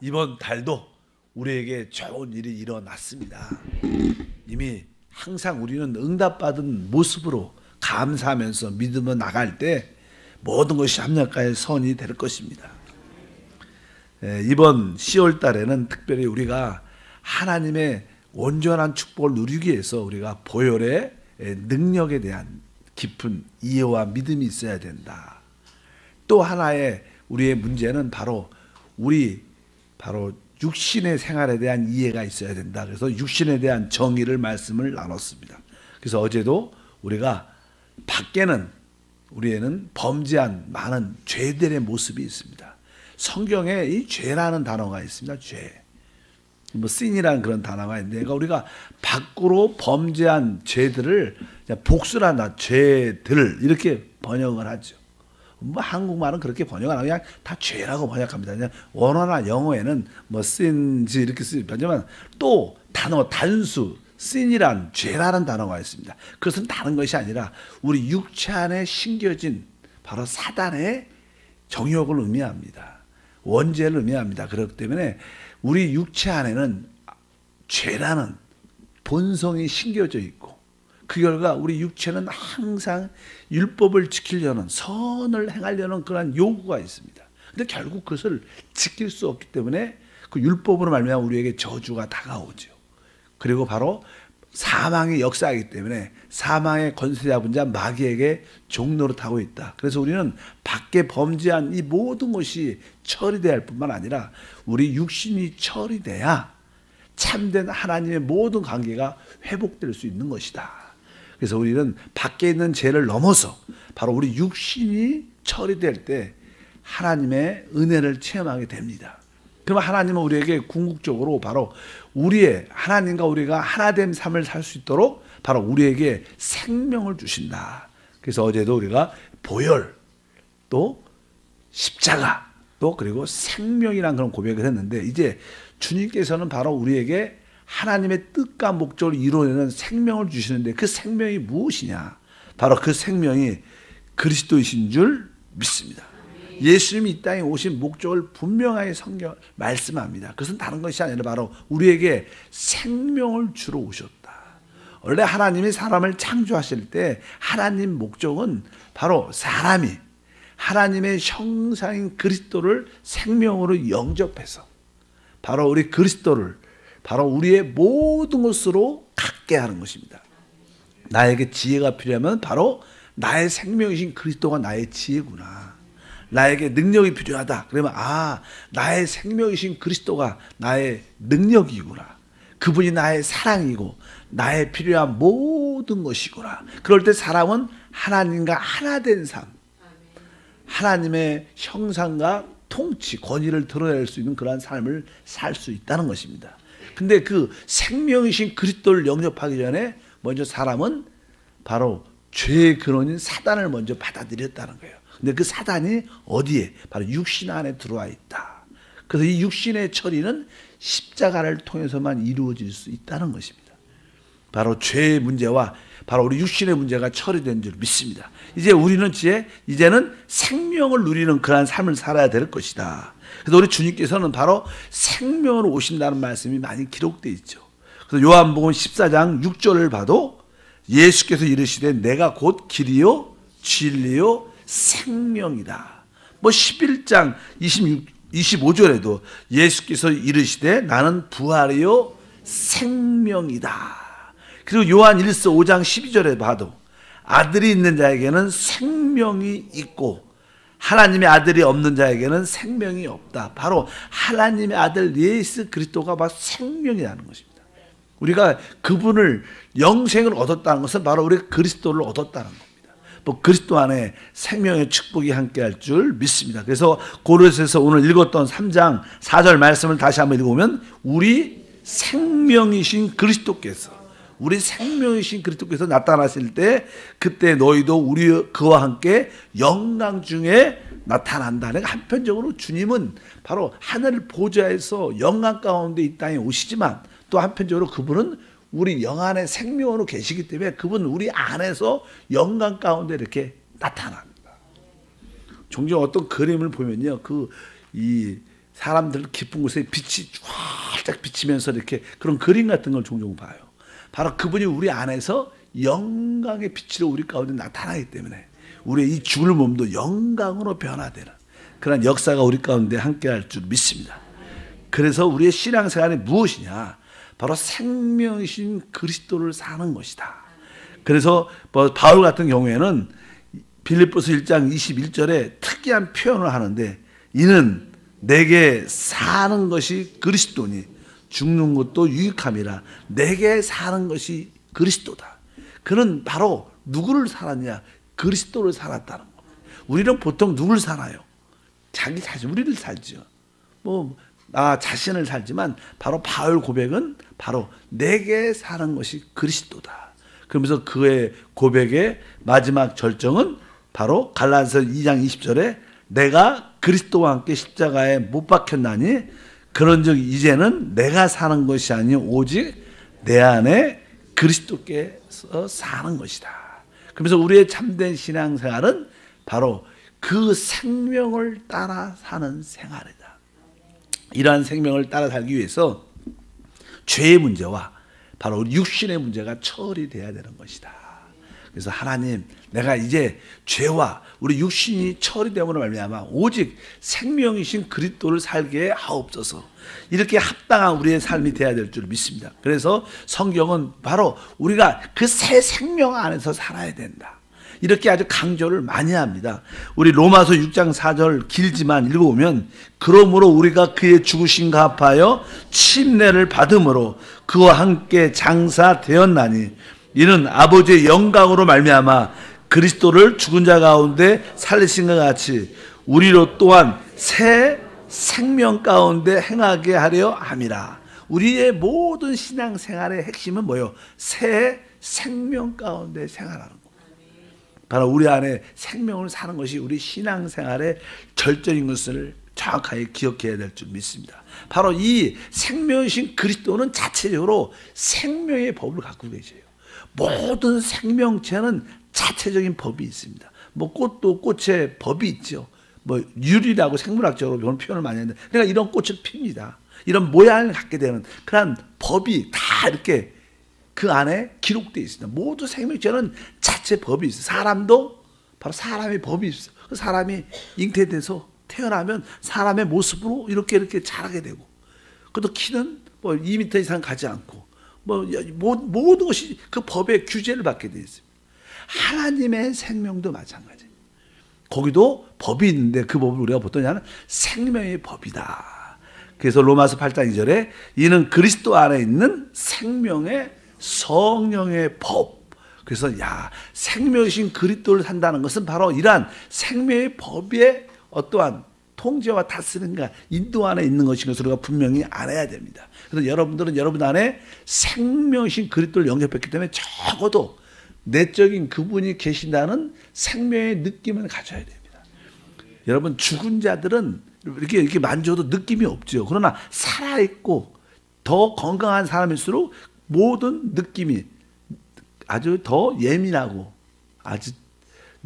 이번 달도 우리에게 좋은 일이 일어났습니다. 이미 항상 우리는 응답받은 모습으로 감사하면서 믿으며 나갈 때 모든 것이 합력하여 선이 될 것입니다. 예, 이번 10월 달에는 특별히 우리가 하나님의 온전한 축복을 누리기 위해서 우리가 보혈의 예, 능력에 대한 깊은 이해와 믿음이 있어야 된다. 또 하나의 우리의 문제는 바로 우리 바로 육신의 생활에 대한 이해가 있어야 된다. 그래서 육신에 대한 정의를 말씀을 나눴습니다. 그래서 어제도 우리가 밖에는 우리에는 범죄한 많은 죄들의 모습이 있습니다. 성경에 이 죄라는 단어가 있습니다. 죄. 뭐 sin이라는 그런 단어가 있는데 그러니까 우리가 밖으로 범죄한 죄들을 복수란다 죄들 이렇게 번역을 하죠. 뭐 한국말은 그렇게 번역 안 하고 그냥 다 죄라고 번역합니다. 그냥 원어나 영어에는 뭐 sin지 이렇게 쓰지만 또 단어 단수 sin이란 죄라는 단어가 있습니다. 그것은 다른 것이 아니라 우리 육체 안에 심겨진 바로 사단의 정욕을 의미합니다. 원죄를 의미합니다. 그렇기 때문에 우리 육체 안에는 죄라는 본성이 심겨져 있고 그 결과 우리 육체는 항상 율법을 지키려는 선을 행하려는 그런 요구가 있습니다. 근데 결국 그것을 지킬 수 없기 때문에 그 율법으로 말미암아 우리에게 저주가 다가오죠. 그리고 바로 사망의 역사이기 때문에 사망의 잡은 자 마귀에게 종노릇하고 있다. 그래서 우리는 밖에 범죄한 이 모든 것이 할 뿐만 아니라 우리 육신이 처리돼야 참된 하나님의 모든 관계가 회복될 수 있는 것이다. 그래서 우리는 밖에 있는 죄를 넘어서 바로 우리 육신이 처리될 때 하나님의 은혜를 체험하게 됩니다. 그러면 하나님은 우리에게 궁극적으로 바로 우리의 하나님과 우리가 하나됨 삶을 살 수 있도록 바로 우리에게 생명을 주신다. 그래서 어제도 우리가 보혈 또 십자가 또 그리고 생명이란 그런 고백을 했는데 이제 주님께서는 바로 우리에게 하나님의 뜻과 목적을 이루어내는 생명을 주시는데 그 생명이 무엇이냐? 바로 그 생명이 그리스도이신 줄 믿습니다. 예수님이 이 땅에 오신 목적을 분명하게 성경 말씀합니다. 그것은 다른 것이 아니라 바로 우리에게 생명을 주러 오셨다. 원래 하나님이 사람을 창조하실 때 하나님 목적은 바로 사람이 하나님의 형상인 그리스도를 생명으로 영접해서 바로 우리 그리스도를 바로 우리의 모든 것으로 갖게 하는 것입니다. 나에게 지혜가 필요하면 바로 나의 생명이신 그리스도가 나의 지혜구나. 나에게 능력이 필요하다. 그러면 아, 나의 생명이신 그리스도가 나의 능력이구나. 그분이 나의 사랑이고 나의 필요한 모든 것이구나. 그럴 때 사람은 하나님과 하나 된 삶. 하나님의 형상과 통치, 권위를 드러낼 수 있는 그러한 삶을 살 수 있다는 것입니다. 근데 그 생명이신 그리스도를 영접하기 전에 먼저 사람은 바로 죄의 근원인 사단을 먼저 받아들였다는 거예요. 근데 그 사단이 어디에? 바로 육신 안에 들어와 있다. 그래서 이 육신의 처리는 십자가를 통해서만 이루어질 수 있다는 것입니다. 바로 죄의 문제와 바로 우리 육신의 문제가 처리된 줄 믿습니다. 이제 우리는 이제 이제는 생명을 누리는 그러한 삶을 살아야 될 것이다. 그래서 우리 주님께서는 바로 생명으로 오신다는 말씀이 많이 기록되어 있죠. 그래서 요한복음 14장 6절을 봐도 예수께서 이르시되 내가 곧 길이요 진리요 생명이다. 뭐 11장 26 25절에도 예수께서 이르시되 나는 부활이요 생명이다. 그리고 요한 1서 5장 12절에 봐도 아들이 있는 자에게는 생명이 있고 하나님의 아들이 없는 자에게는 생명이 없다. 바로 하나님의 아들 예수 그리스도가 바로 생명이라는 것입니다. 우리가 그분을 영생을 얻었다는 것은 바로 우리 그리스도를 얻었다는 겁니다. 뭐 그리스도 안에 생명의 축복이 함께할 줄 믿습니다. 그래서 고로새서 오늘 읽었던 3장 4절 말씀을 다시 한번 읽으면 우리 생명이신 그리스도께서 우리 생명이신 그리스도께서 나타나실 때 그때 너희도 우리 그와 함께 영광 중에 나타난다. 그러니까 한편적으로 주님은 바로 하늘 보좌에서 영광 가운데 이 땅에 오시지만 또 한편적으로 그분은 우리 영 안에 생명으로 계시기 때문에 그분 우리 안에서 영광 가운데 이렇게 나타납니다. 종종 어떤 그림을 보면요. 그 이 사람들 깊은 곳에 빛이 쫙 비치면서 이렇게 그런 그림 같은 걸 종종 봐요. 바로 그분이 우리 안에서 영광의 빛으로 우리 가운데 나타나기 때문에 우리의 이 죽을 몸도 영광으로 변화되는 그런 역사가 우리 가운데 함께 할 줄 믿습니다. 그래서 우리의 신앙생활이 무엇이냐? 바로 생명이신 그리스도를 사는 것이다. 그래서 뭐 바울 같은 경우에는 빌립보서 1장 21절에 특이한 표현을 하는데 이는 내게 사는 것이 그리스도니 죽는 것도 유익함이라 내게 사는 것이 그리스도다. 그는 바로 누구를 살았냐? 그리스도를 살았다는 거. 우리는 보통 누굴 살아요? 자기 자신, 우리를 살죠. 뭐, 나 자신을 살지만 바로 바울 고백은 바로 내게 사는 것이 그리스도다. 그러면서 그의 고백의 마지막 절정은 바로 갈라서 2장 20절에 내가 그리스도와 함께 십자가에 못 박혔나니 그런즉 이제는 내가 사는 것이 아니요 오직 내 안에 그리스도께서 사는 것이다. 그러면서 우리의 참된 신앙생활은 바로 그 생명을 따라 사는 생활이다. 이러한 생명을 따라 살기 위해서 죄의 문제와 바로 육신의 문제가 처리돼야 되는 것이다. 그래서 하나님, 내가 이제 죄와 우리 육신이 처리됨으로 말미암아 오직 생명이신 그리스도를 살게 하옵소서. 이렇게 합당한 우리의 삶이 되어야 될 줄 믿습니다. 그래서 성경은 바로 우리가 그 새 생명 안에서 살아야 된다. 이렇게 아주 강조를 많이 합니다. 우리 로마서 6장 4절 길지만 읽어보면 그러므로 우리가 그의 죽으신가 합하여 침례를 받음으로 그와 함께 장사되었나니 이는 아버지의 영광으로 말미암아 그리스도를 죽은 자 가운데 살리신 것 같이 우리로 또한 새 생명 가운데 행하게 하려 함이라. 우리의 모든 신앙 생활의 핵심은 뭐요? 새 생명 가운데 생활하는 거. 바로 우리 안에 생명을 사는 것이 우리 신앙 생활의 절정인 것을 정확하게 기억해야 될 줄 믿습니다. 바로 이 생명이신 그리스도는 자체적으로 생명의 법을 갖고 계세요. 모든 생명체는 자체적인 법이 있습니다. 뭐 꽃도 꽃의 법이 있죠. 뭐 유리라고 생물학적으로 그런 표현을 많이 하는데 그러니까 이런 꽃을 핍니다. 이런 모양을 갖게 되는 그런 법이 다 이렇게 그 안에 기록되어 있습니다. 모두 생명체는 자체 법이 있어요. 사람도 바로 사람의 법이 있어요. 그 사람이 잉태돼서 태어나면 사람의 모습으로 이렇게 이렇게 자라게 되고 그것도 키는 뭐 2m 이상 가지 않고 뭐 모든 것이 그 법의 규제를 받게 되어 있습니다. 하나님의 생명도 마찬가지. 거기도 법이 있는데 그 법을 우리가 보통 하는 생명의 법이다. 그래서 로마서 8장 2절에 이는 그리스도 안에 있는 생명의 성령의 법. 그래서 야 생명이신 그리스도를 산다는 것은 바로 이러한 생명의 법의 어떠한 통제와 다스림과 인도 안에 있는 것인 것을 우리가 분명히 알아야 됩니다. 그래서 여러분들은 여러분 안에 생명이신 그리스도를 영접했기 때문에 적어도 내적인 그분이 계신다는 생명의 느낌을 가져야 됩니다. 여러분 죽은 자들은 이렇게 이렇게 만져도 느낌이 없죠. 그러나 살아 있고 더 건강한 사람일수록 모든 느낌이 아주 더 예민하고 아주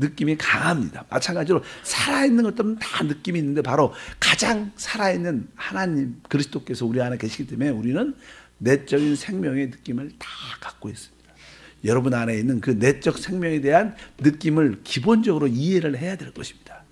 느낌이 강합니다. 마찬가지로 살아있는 것들은 다 느낌이 있는데 바로 가장 살아있는 하나님 그리스도께서 우리 안에 계시기 때문에 우리는 내적인 생명의 느낌을 다 갖고 있습니다. 여러분 안에 있는 그 내적 생명에 대한 느낌을 기본적으로 이해를 해야 될 것입니다.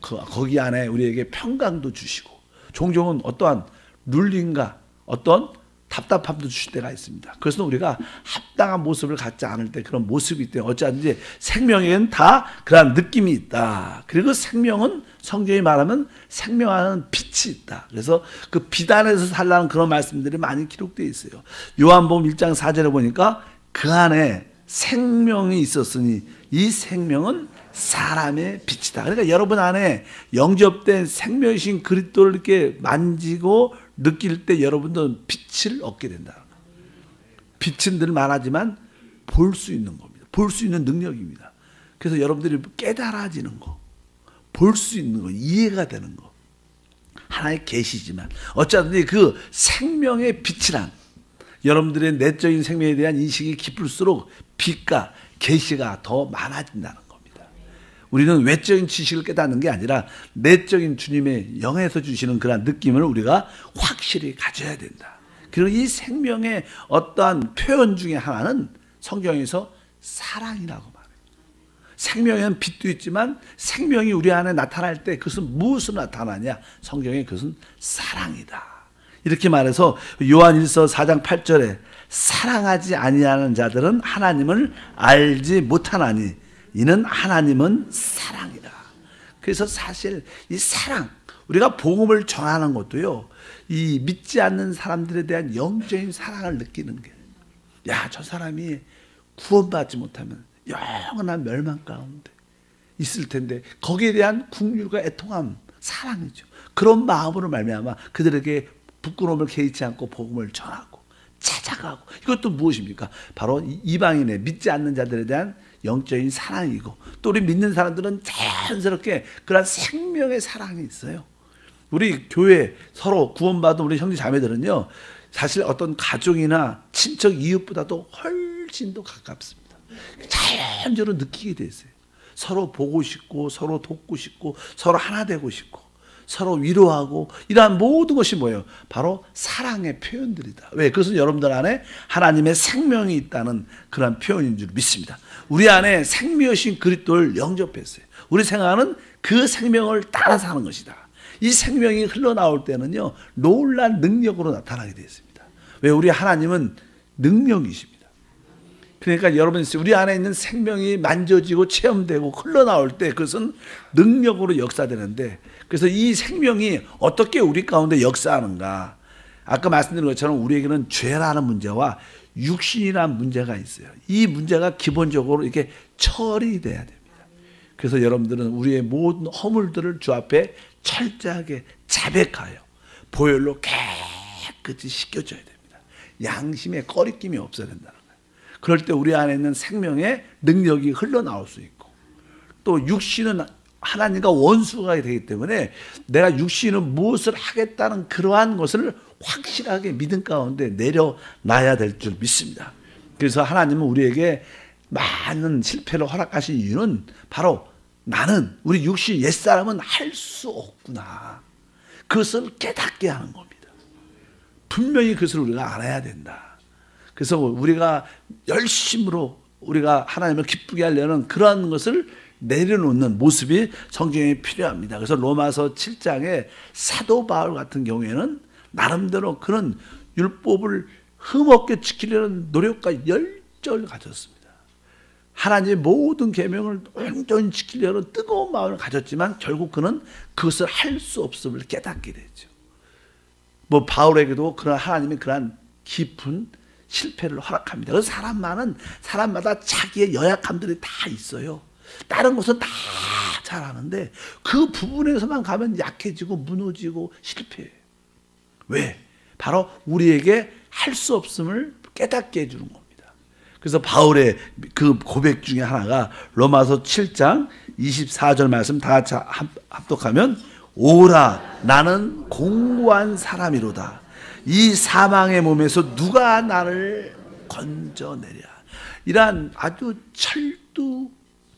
그, 거기 안에 우리에게 평강도 주시고 종종은 어떠한 룰링과 어떤 답답함도 주실 때가 있습니다. 그래서 우리가 합당한 모습을 갖지 않을 때 그런 모습이 있대. 어찌든지 생명에는 다 그러한 느낌이 있다. 그리고 생명은 성경이 말하면 생명하는 빛이 있다. 그래서 그 비단에서 살라는 그런 말씀들이 많이 기록되어 있어요. 요한복음 1장 4절에 보니까 그 안에 생명이 있었으니 이 생명은 사람의 빛이다. 그러니까 여러분 안에 영접된 생명이신 그리스도를 이렇게 만지고 느낄 때 여러분도 빛을 얻게 된다. 빛은 늘 많아지만 볼 수 있는 겁니다. 볼 수 있는 능력입니다. 그래서 여러분들이 깨달아지는 거, 볼 수 있는 거, 이해가 되는 거. 하나의 계시지만 어쩌든지 그 생명의 빛이란 여러분들의 내적인 생명에 대한 인식이 깊을수록 빛과 계시가 더 많아진다는. 우리는 외적인 지식을 깨닫는 게 아니라 내적인 주님의 영에서 주시는 그런 느낌을 우리가 확실히 가져야 된다. 그리고 이 생명의 어떠한 표현 중에 하나는 성경에서 사랑이라고 말해요. 생명에는 빛도 있지만 생명이 우리 안에 나타날 때 그것은 무엇으로 나타나냐? 성경에 그것은 사랑이다. 이렇게 말해서 요한 1서 4장 8절에 사랑하지 아니하는 자들은 하나님을 알지 못하나니 이는 하나님은 사랑이다. 그래서 사실 이 사랑 우리가 복음을 전하는 것도요. 이 믿지 않는 사람들에 대한 영적인 사랑을 느끼는 게 야, 저 사람이 구원받지 못하면 영원한 멸망 가운데 있을 텐데 거기에 대한 국률과 애통함, 사랑이죠. 그런 마음으로 말미암아 그들에게 부끄러움을 개의치 않고 복음을 전하고 찾아가고 이것도 무엇입니까? 바로 이방인의 믿지 않는 자들에 대한 영적인 사랑이고 또 우리 믿는 사람들은 자연스럽게 그런 생명의 사랑이 있어요. 우리 교회 서로 구원받은 우리 형제 자매들은요. 사실 어떤 가족이나 친척 이웃보다도 훨씬 더 가깝습니다. 자연적으로 느끼게 되어요 서로 보고 싶고 서로 돕고 싶고 서로 하나 되고 싶고 서로 위로하고 이러한 모든 것이 뭐예요? 바로 사랑의 표현들이다. 왜? 그것은 여러분들 안에 하나님의 생명이 있다는 그런 표현인 줄 믿습니다. 우리 안에 생명이신 그리스도를 영접했어요. 우리 생각은 그 생명을 따라 사는 것이다. 이 생명이 흘러나올 때는요, 놀란 능력으로 나타나게 되었습니다. 왜? 우리 하나님은 능력이십니다. 그러니까 여러분 우리 안에 있는 생명이 만져지고 체험되고 흘러나올 때 그것은 능력으로 역사되는데 그래서 이 생명이 어떻게 우리 가운데 역사하는가 아까 말씀드린 것처럼 우리에게는 죄라는 문제와 육신이라는 문제가 있어요. 이 문제가 기본적으로 이렇게 처리돼야 됩니다. 그래서 여러분들은 우리의 모든 허물들을 주 앞에 철저하게 자백하여 보혈로 깨끗이 씻겨줘야 됩니다. 양심에 꺼리낌이 없어야 된다. 그럴 때 우리 안에 있는 생명의 능력이 흘러나올 수 있고 또 육신은 하나님과 원수가 되기 때문에 내가 육신은 무엇을 하겠다는 그러한 것을 확실하게 믿음 가운데 내려놔야 될 줄 믿습니다. 그래서 하나님은 우리에게 많은 실패를 허락하신 이유는 바로 나는 우리 육신 옛사람은 할 수 없구나. 그것을 깨닫게 하는 겁니다. 분명히 그것을 우리가 알아야 된다. 그래서 우리가 열심으로 우리가 하나님을 기쁘게 하려는 그러한 것을 내려놓는 모습이 성경에 필요합니다. 그래서 로마서 7장에 사도 바울 같은 경우에는 나름대로 그런 율법을 흠없게 지키려는 노력과 열정을 가졌습니다. 하나님의 모든 계명을 온전히 지키려는 뜨거운 마음을 가졌지만 결국 그는 그것을 할 수 없음을 깨닫게 되죠. 뭐 바울에게도 그런 하나님의 그러한 깊은 실패를 허락합니다. 그래서 사람만은 사람마다 자기의 연약함들이 다 있어요. 다른 것은 다 잘하는데 그 부분에서만 가면 약해지고 무너지고 실패해요. 왜? 바로 우리에게 할 수 없음을 깨닫게 해주는 겁니다. 그래서 바울의 그 고백 중에 하나가 로마서 7장 24절 말씀 다 합독하면 오라 나는 공고한 사람이로다. 이 사망의 몸에서 누가 나를 건져내랴. 이러한 아주 철두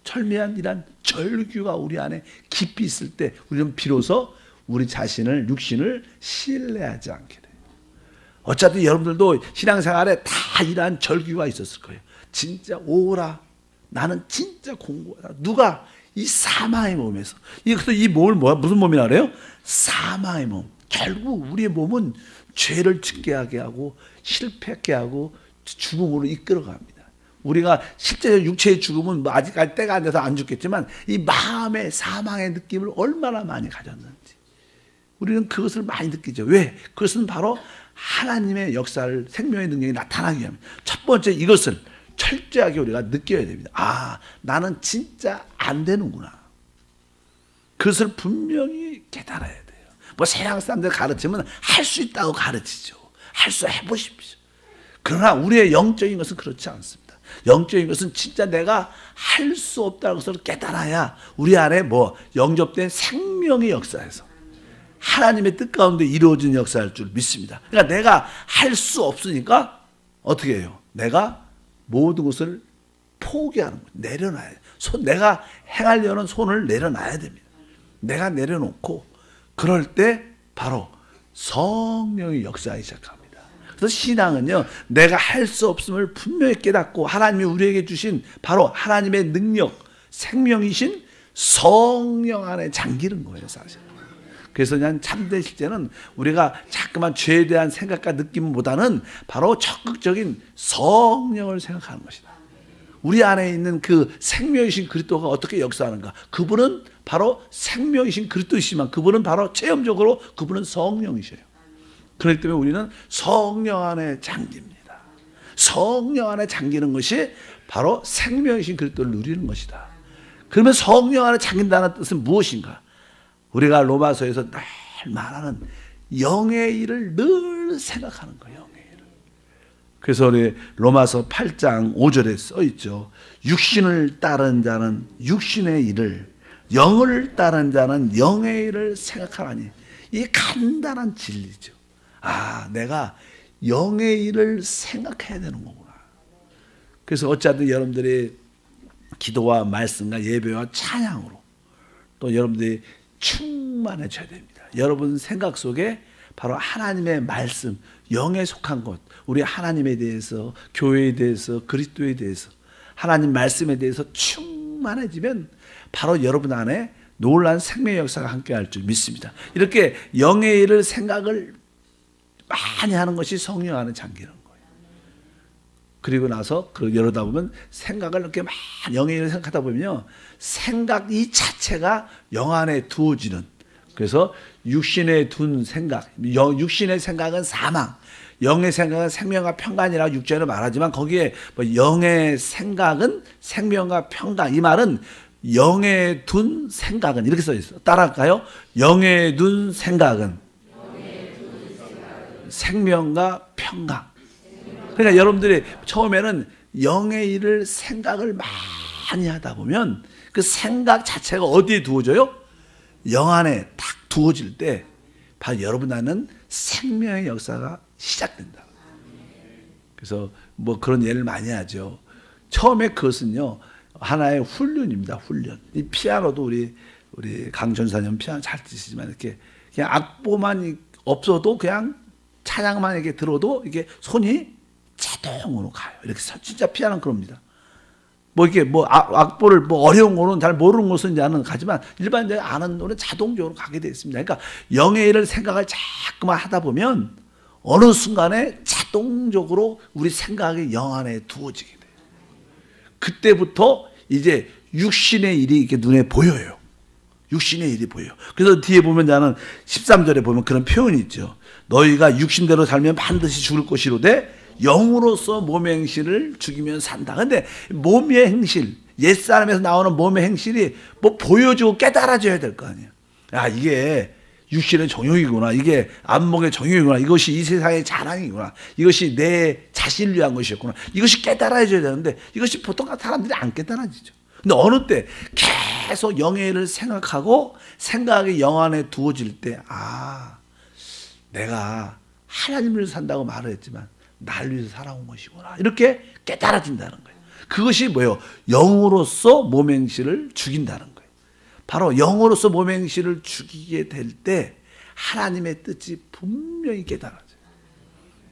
철미한 이런 절규가 우리 안에 깊이 있을 때 우리는 비로소 우리 자신을 육신을 신뢰하지 않게 돼요. 어차피 여러분들도 신앙생활에 다 이러한 절규가 있었을 거예요. 진짜 오라 나는 진짜 공부하다. 누가 이 사망의 몸에서 이것도 이 몸을 뭐야 무슨 몸이라 그래요? 사망의 몸. 결국 우리의 몸은 죄를 짓게 하게 하고 실패하게 하고 죽음으로 이끌어갑니다. 우리가 실제 육체의 죽음은 뭐 아직까지 때가 안 돼서 안 죽겠지만 이 마음의 사망의 느낌을 얼마나 많이 가졌는지 우리는 그것을 많이 느끼죠. 왜? 그것은 바로 하나님의 역사를 생명의 능력이 나타나기 위함. 첫 번째 이것을 철저하게 우리가 느껴야 됩니다. 아, 나는 진짜 안 되는구나. 그것을 분명히 깨달아야 돼. 뭐 세상 사람들 가르치면 할 수 있다고 가르치죠. 할 수 해보십시오. 그러나 우리의 영적인 것은 그렇지 않습니다. 영적인 것은 진짜 내가 할 수 없다는 것을 깨달아야 우리 안에 뭐 영접된 생명의 역사에서 하나님의 뜻 가운데 이루어진 역사일 줄 믿습니다. 그러니까 내가 할 수 없으니까 어떻게 해요? 내가 모든 것을 포기하는 거예요. 내려놔야 돼요. 손 내가 행하려는 손을 내려놔야 됩니다. 내가 내려놓고 그럴 때 바로 성령의 역사하기 시작합니다. 그래서 신앙은요, 내가 할 수 없음을 분명히 깨닫고 하나님이 우리에게 주신 바로 하나님의 능력, 생명이신 성령 안에 잠기는 거예요, 사실. 그래서 그냥 참된 실제는 우리가 자꾸만 죄에 대한 생각과 느낌보다는 바로 적극적인 성령을 생각하는 것이다. 우리 안에 있는 그 생명이신 그리스도가 어떻게 역사하는가? 그분은 바로 생명이신 그리스도이시만 그분은 바로 체험적으로 그분은 성령이셔요. 그렇기 때문에 우리는 성령 안에 잠깁니다. 성령 안에 잠기는 것이 바로 생명이신 그리스도를 누리는 것이다. 그러면 성령 안에 잠긴다는 뜻은 무엇인가? 우리가 로마서에서 늘 말하는 영의 일을 늘 생각하는 거예요. 그래서 우리 로마서 8장 5절에 써 있죠. 육신을 따른 자는 육신의 일을 영을 따른 자는 영의 일을 생각하라니 이 간단한 진리죠. 아, 내가 영의 일을 생각해야 되는 거구나. 그래서 어쨌든 여러분들이 기도와 말씀과 예배와 찬양으로 또 여러분들이 충만해져야 됩니다. 여러분 생각 속에 바로 하나님의 말씀, 영에 속한 것, 우리 하나님에 대해서, 교회에 대해서, 그리스도에 대해서, 하나님 말씀에 대해서 충만해지면 바로 여러분 안에 놀란 생명의 역사가 함께할 줄 믿습니다. 이렇게 영의 일을 생각을 많이 하는 것이 성령 안에 잠기는 거예요. 그리고 나서 그 열어다 보면 생각을 이렇게 막 영의 일을 생각하다 보면요. 생각 이 자체가 영 안에 두어지는 그래서 육신에 둔 생각, 육신의 생각은 사망, 영의 생각은 생명과 평강이라고 육절로 말하지만 거기에 뭐 영의 생각은 생명과 평강 이 말은 영에 둔 생각은 이렇게 써 있어. 따라할까요? 영에 둔 생각은 생명과 평강. 그러니까 여러분들이 처음에는 영의 일을 생각을 많이 하다 보면 그 생각 자체가 어디에 두어져요? 영 안에 딱 두어질 때 바로 여러분 안은 생명의 역사가 시작된다. 그래서 뭐 그런 예를 많이 하죠. 처음에 그것은요 하나의 훈련입니다. 훈련. 이 피아노도 우리 우리 강 전사님 피아노 잘 치시지만 이렇게 그냥 악보만 없어도 그냥 찬양만 이렇게 들어도 이게 손이 자동으로 가요. 이렇게 진짜 피아노는 그럽니다. 뭐 이게 뭐 악, 보를 뭐 어려운 거는 잘 모르는 것은 이제는 가지만 일반적으로 아는 노래 자동적으로 가게 되어 있습니다. 그러니까 영의 일을 생각을 자꾸만 하다 보면 어느 순간에 자동적으로 우리 생각이 영 안에 두어지게. 그때부터 이제 육신의 일이 이렇게 눈에 보여요. 육신의 일이 보여요. 그래서 뒤에 보면 나는 13절에 보면 그런 표현이 있죠. 너희가 육신대로 살면 반드시 죽을 것이로되 영으로서 몸의 행실을 죽이면 산다. 근데 몸의 행실, 옛사람에서 나오는 몸의 행실이 뭐 보여주고 깨달아져야 될 거 아니에요. 야, 이게 육신의 정욕이구나. 이게 안목의 정욕이구나. 이것이 이 세상의 자랑이구나. 이것이 내 자신을 위한 것이었구나. 이것이 깨달아져야 되는데 이것이 보통 사람들이 안 깨달아지죠. 근데 어느 때 계속 일을 생각하고 생각이 영 안에 두어질 때, 아, 내가 하나님을 산다고 말을 했지만 날 위해서 살아온 것이구나. 이렇게 깨달아진다는 거예요. 그것이 뭐예요? 영으로서 몸행실을 죽인다는 거예요. 바로 영으로서 몸행실을 죽이게 될 때 하나님의 뜻이 분명히 깨달아져요.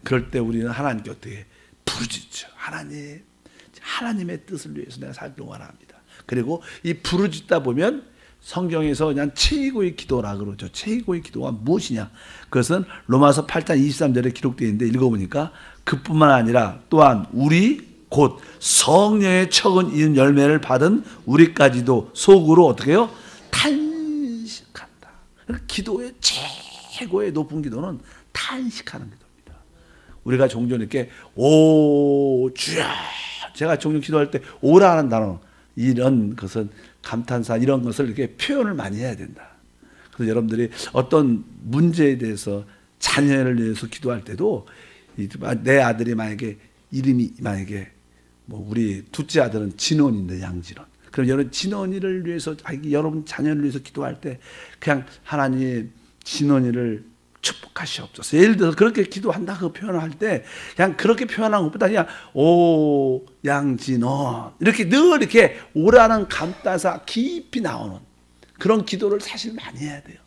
그럴 때 우리는 하나님께 어떻게 부르짖죠. 하나님, 하나님의 뜻을 위해서 내가 살길 원합니다. 그리고 이 부르짖다 보면 성경에서 그냥 최고의 기도라 그러죠. 최고의 기도가 무엇이냐? 그것은 로마서 8장 23절에 기록되어 있는데 읽어보니까 그뿐만 아니라 또한 우리 곧 성령의 척은 이은 열매를 받은 우리까지도 속으로 어떻게 해요? 탄식한다. 기도의 최고의 높은 기도는 탄식하는 기도입니다. 우리가 종종 이렇게 오 주여 제가 종종 기도할 때 오라는 단어 이런 것은 감탄사 이런 것을 이렇게 표현을 많이 해야 된다. 그래서 여러분들이 어떤 문제에 대해서 자녀를 위해서 기도할 때도 내 아들이 만약에 이름이 만약에 뭐 우리 둘째 아들은 진원인데 양진원. 그럼 여러분 진원이를 위해서 여러분 자녀를 위해서 기도할 때 그냥 하나님 진원이를 축복하시옵소서. 예를 들어서 그렇게 기도한다 그 표현을 할 때 그냥 그렇게 표현한 것보다 그냥 오 양진원 이렇게 늘 이렇게 오라는 감따사 깊이 나오는 그런 기도를 사실 많이 해야 돼요.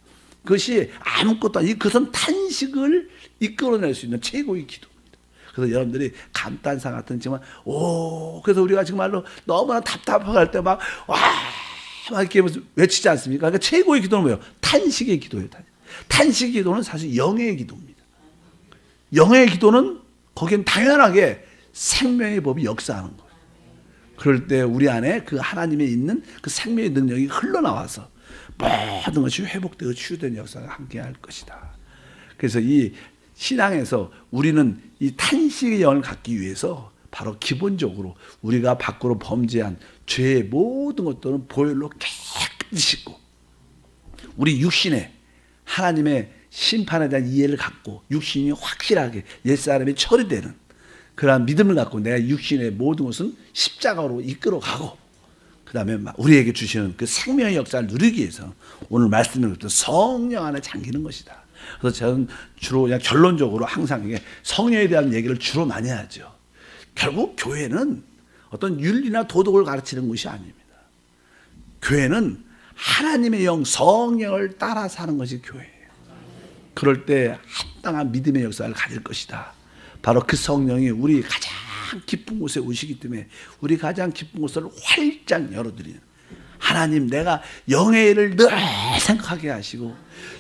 그것이 아무것도 아니 그것은 탄식을 이끌어낼 수 있는 최고의 기도입니다. 그래서 여러분들이 감탄사 같은 정말 오 그래서 우리가 정말로 너무나 답답할 때 막 와 막 이렇게 외치지 않습니까? 그러니까 최고의 기도는 뭐예요? 탄식의 기도예요. 탄식 기도는 사실 영의 기도입니다. 영의 기도는 거기엔 당연하게 생명의 법이 역사하는 거예요. 그럴 때 우리 안에 그 하나님의 있는 그 생명의 능력이 흘러나와서 모든 것이 회복되고 치유된 역사가 함께할 것이다. 그래서 이 신앙에서 우리는 이 탄식의 영을 갖기 위해서 바로 기본적으로 우리가 밖으로 범죄한 죄의 모든 것들은 보혈로 깨끗이 씻고 우리 육신에 하나님의 심판에 대한 이해를 갖고 육신이 확실하게 옛사람이 처리되는 그러한 믿음을 갖고 내가 육신의 모든 것은 십자가로 이끌어가고 그 다음에 우리에게 주시는 그 생명의 역사를 누리기 위해서 오늘 말씀을 성령 안에 잠기는 것이다. 그래서 저는 주로 그냥 결론적으로 항상 이게 성령에 대한 얘기를 주로 많이 하죠. 결국 교회는 어떤 윤리나 도덕을 가르치는 것이 아닙니다. 교회는 하나님의 영, 성령을 따라 사는 것이 교회예요. 그럴 때 합당한 믿음의 역사를 가질 것이다. 바로 그 성령이 우리 가장 기쁜 곳에 오시기 때문에 우리 가장 기쁜 곳을 활짝 열어드리는 하나님 내가 영의 일을 늘 생각하게 하시고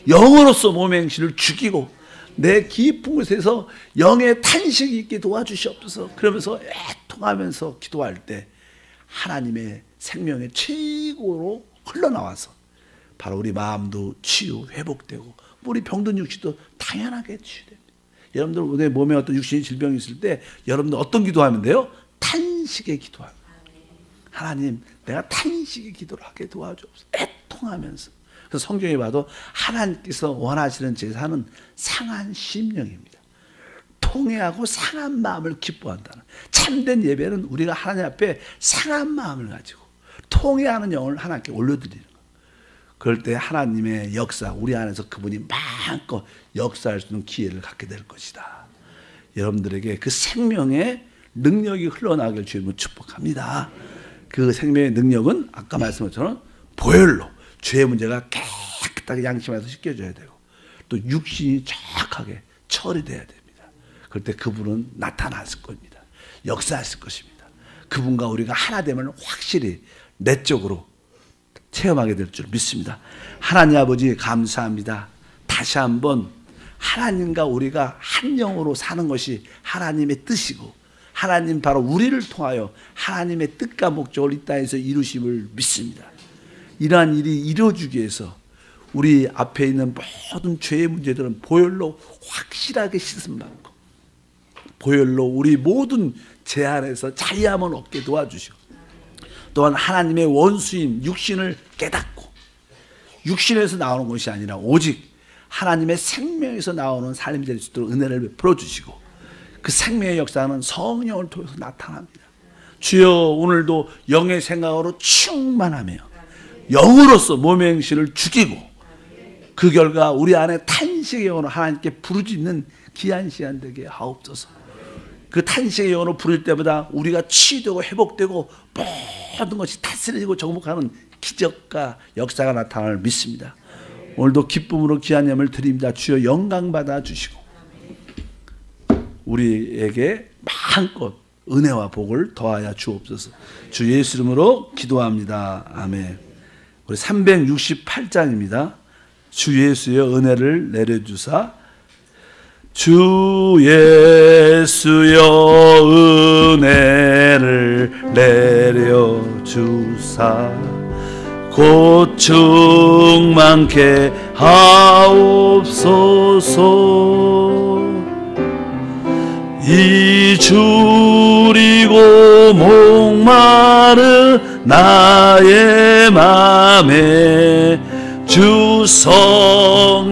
영으로서 몸의 행실을 죽이고 내 깊은 곳에서 영의 탄식이 있게 도와주시옵소서 그러면서 애통하면서 기도할 때 하나님의 생명의 최고로 흘러나와서 바로 우리 마음도 치유 회복되고 우리 병든 육신도 당연하게 치유됩니다. 여러분들 내 몸에 어떤 육신의 질병이 있을 때 여러분들 어떤 기도하면 돼요? 탄식의 기도하면 하나님 내가 탄식의 기도를 하게 도와주옵소서 애통하면서 그래서 성경에 봐도 하나님께서 원하시는 제사는 상한 심령입니다. 통회하고 상한 마음을 기뻐한다는 참된 예배는 우리가 하나님 앞에 상한 마음을 가지고 통회하는 영을 하나님께 올려드리는 거. 그럴 때 하나님의 역사 우리 안에서 그분이 마음껏 역사할 수 있는 기회를 갖게 될 것이다. 여러분들에게 그 생명의 능력이 흘러나길 주님은 축복합니다. 그 생명의 능력은 아까 말씀한 것처럼 보혈로 죄의 문제가 깨끗하게 양심에서 씻겨줘야 되고 또 육신이 정확하게 처리돼야 됩니다. 그럴 때 그분은 나타났을 겁니다. 역사했을 것입니다. 그분과 우리가 하나 되면 확실히 내적으로 체험하게 될 줄 믿습니다. 하나님 아버지 감사합니다. 다시 한번 하나님과 우리가 한 영으로 사는 것이 하나님의 뜻이고 하나님 바로 우리를 통하여 하나님의 뜻과 목적을 이 땅에서 이루심을 믿습니다. 이러한 일이 이루어지기 위해서 우리 앞에 있는 모든 죄의 문제들은 보혈로 확실하게 씻음 받고 보혈로 우리 모든 제한에서 자유함을 얻게 도와주시고 또한 하나님의 원수인 육신을 깨닫고 육신에서 나오는 것이 아니라 오직 하나님의 생명에서 나오는 삶이 될 수 있도록 은혜를 베풀어 주시고 그 생명의 역사는 성령을 통해서 나타납니다. 주여 오늘도 영의 생각으로 충만하며 영으로서 몸의 행실을 죽이고 그 결과 우리 안에 탄식의 영으로 하나님께 부르짖는 귀한 시간 되게 하옵소서. 그 탄식의 영으로 부를 때마다 우리가 치유되고 회복되고 모든 것이 다스리고 정복하는 기적과 역사가 나타날 믿습니다. 오늘도 기쁨으로 귀한 예물 드립니다. 주여 영광 받아 주시고 우리에게 마음껏 은혜와 복을 더하여 주옵소서. 주 예수 이름으로 기도합니다. 아멘. 우리 368장입니다. 주 예수의 은혜를 내려주사 주 예수여 은혜를 내려주사 고충 많게 하옵소서 이줄이고 목마른 나의 맘에 주성